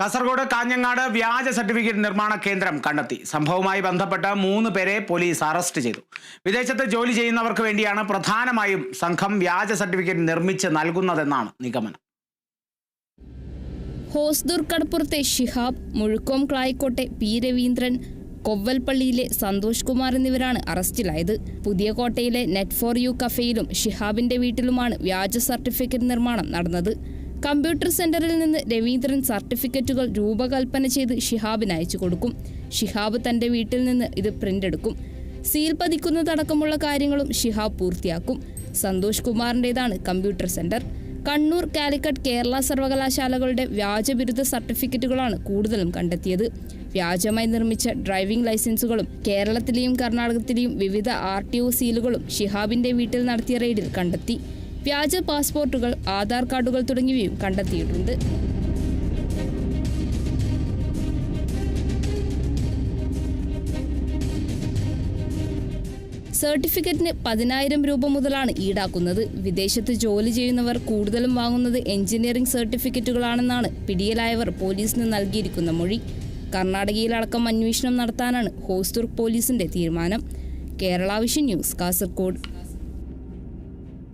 കാസർഗോഡ് കാഞ്ഞങ്ങാട് വ്യാജ സർട്ടിഫിക്കറ്റ് നിർമ്മാണ കേന്ദ്രം കണ്ടെത്തി. സംഭവവുമായി ബന്ധപ്പെട്ട് മൂന്ന് പേരെ പോലീസ് അറസ്റ്റ് ചെയ്തു. വിദേശത്ത് ജോലി ചെയ്യുന്നവർക്ക് വേണ്ടിയാണ് പ്രധാനമായും സംഘം വ്യാജ സർട്ടിഫിക്കറ്റ് നിർമ്മിച്ച് നൽകുന്നതെന്നാണ് നിഗമനം. ഹോസ്ദുർ കടപ്പുറത്തെ ഷിഹാബ് മുഴുക്കോം ക്ലായിക്കോട്ടെ പി രവീന്ദ്രൻ കൊവ്വൽപ്പള്ളിയിലെ സന്തോഷ് കുമാർ എന്നിവരാണ് അറസ്റ്റിലായത്. പുതിയ കോട്ടയിലെ നെറ്റ് ഫോർ യു കഫേയിലും ഷിഹാബിന്റെ വീട്ടിലുമാണ് വ്യാജ സർട്ടിഫിക്കറ്റ് നിർമ്മാണം നടന്നത്. കമ്പ്യൂട്ടർ സെന്ററിൽ നിന്ന് രവീന്ദ്രൻ സർട്ടിഫിക്കറ്റുകൾ രൂപകൽപ്പന ചെയ്ത് ഷിഹാബിന് അയച്ചു കൊടുക്കും. ഷിഹാബ് തന്റെ വീട്ടിൽ നിന്ന് ഇത് പ്രിന്റ് എടുക്കും. സീൽ പതിക്കുന്നതടക്കമുള്ള കാര്യങ്ങളും ഷിഹാബ് പൂർത്തിയാക്കും. സന്തോഷ് കുമാറിന്റെതാണ് കമ്പ്യൂട്ടർ സെന്റർ. കണ്ണൂർ കാലിക്കറ്റ് കേരള സർവകലാശാലകളുടെ വ്യാജ ബിരുദ സർട്ടിഫിക്കറ്റുകളാണ് കൂടുതലും കണ്ടെത്തിയത്. വ്യാജമായി നിർമ്മിച്ച ഡ്രൈവിംഗ് ലൈസൻസുകളും കേരളത്തിലെയും കർണാടകത്തിലെയും വിവിധ ആർ ടി ഒ സീലുകളും ഷിഹാബിന്റെ വീട്ടിൽ നടത്തിയ റെയ്ഡിൽ കണ്ടെത്തി. വ്യാജ പാസ്പോർട്ടുകൾ ആധാർ കാർഡുകൾ തുടങ്ങിയവയും കണ്ടെത്തിയിട്ടുണ്ട്. സർട്ടിഫിക്കറ്റിന് പതിനായിരം രൂപ മുതലാണ് ഈടാക്കുന്നത്. വിദേശത്ത് ജോലി ചെയ്യുന്നവർ കൂടുതലും വാങ്ങുന്നത് എഞ്ചിനീയറിംഗ് സർട്ടിഫിക്കറ്റുകളാണെന്നാണ് പിടിയിലായവർ പോലീസിന് നൽകിയിരിക്കുന്ന മൊഴി. കർണാടകയിലടക്കം അന്വേഷണം നടത്താനാണ് ഹോസ്ദുർഗ് പോലീസിന്റെ തീരുമാനം. Kerala vision news Kasaragod.